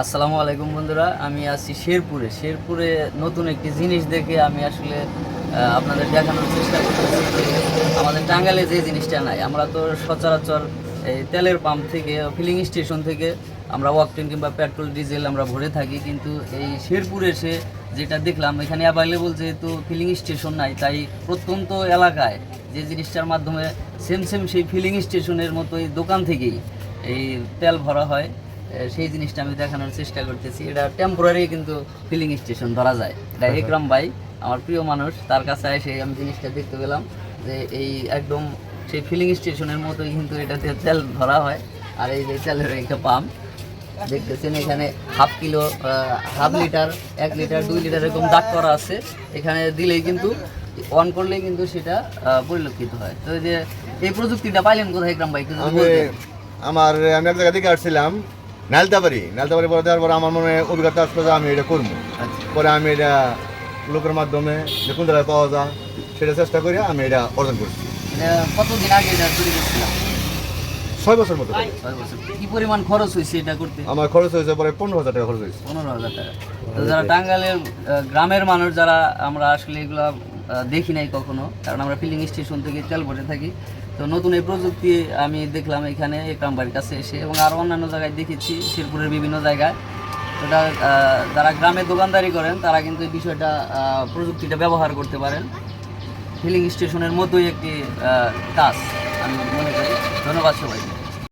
আসসালামু আলাইকুম বন্ধুরা, আমি আছি শেরপুরে। শেরপুরে নতুন একটি জিনিস দেখে আমি আসলে আপনাদের দেখানোর চেষ্টা করতেছি আমাদের টাঙ্গালে যে জিনিসটা নাই, আমরা তো সচরাচর এই তেলের পাম্প থেকে ফিলিং স্টেশন থেকে আমরা ওয়াকটেন কিংবা পেট্রোল ডিজেল আমরা ভরে থাকি। কিন্তু এই শেরপুরে এসে যেটা দেখলাম, এখানে অ্যাভেলেবল যেহেতু ফিলিং স্টেশন নাই, তাই প্রত্যন্ত এলাকায় যে জিনিসটার মাধ্যমে সেম সেম সেই ফিলিং স্টেশনের মতোই দোকান থেকেই এই তেল ভরা হয়। সেই জিনিসটা আমি দেখানোর চেষ্টা করতেছি। এটা টেম্পোরারি কিন্তু ফিলিং স্টেশন ধরা যায়। এটা একরাম ভাই আমার প্রিয় মানুষ তার কাছে এসে আমি জিনিসটা দেখতে পেলাম যে এই একদম সেই ফিলিং স্টেশনের মতোই কিন্তু এটাতে তেল ধরা হয়। আর এই যে তেলের একটা পাম্প দেখতেছেন এখানে হাফ কিলো হাফ লিটার এক লিটার দুই লিটার এরকম দাগ করা আছে। এখানে দিলেই কিন্তু অন করলেই কিন্তু সেটা পরিলক্ষিত হয়। তো এই যে এই প্রযুক্তিটা পাইলেন কোথায় আমি বলতেন। আমার আমি এক জায়গা থেকে আসছিলাম নালতাবাড়ি নালতাবাড়ি পরে দেওয়ার পর আমার মনে অভিজ্ঞতা আসলো যে আমি এটা করব। আচ্ছা। পরে আমি এটা লোকের মাধ্যমে যে কোন জায়গায় পাওয়া যায়। সেটা চেষ্টা করে আমি এটা অর্জন করছি। এটা কতদিন আগে এটা তৈরি করছিলাম? ছয় বছর মতো কি পরিমাণ খরচ হয়েছে এটা করতে? আমার খরচ হয়েছে পরে পনেরো হাজার টাকা খরচ হয়েছে। পনেরো হাজার টাকা। যারা টাঙ্গালের গ্রামের মানুষ যারা আমরা আসলে এগুলো দেখি নাই কখনো, কারণ আমরা ফিলিং স্টেশন থেকে তেল ভরে থাকি। তো নতুন এই প্রযুক্তি আমি দেখলাম এখানে একরাম বাড়ির কাছে এসে, এবং আরও অন্যান্য জায়গায় দেখেছি, শেরপুরের বিভিন্ন জায়গায়। ওটা যারা গ্রামে দোকানদারি করেন, তারা কিন্তু এই বিষয়টা প্রযুক্তিটা ব্যবহার করতে পারেন। ফিলিং স্টেশনের মতোই একটি কাজ, আমি মনে করি। ধন্যবাদ সবাই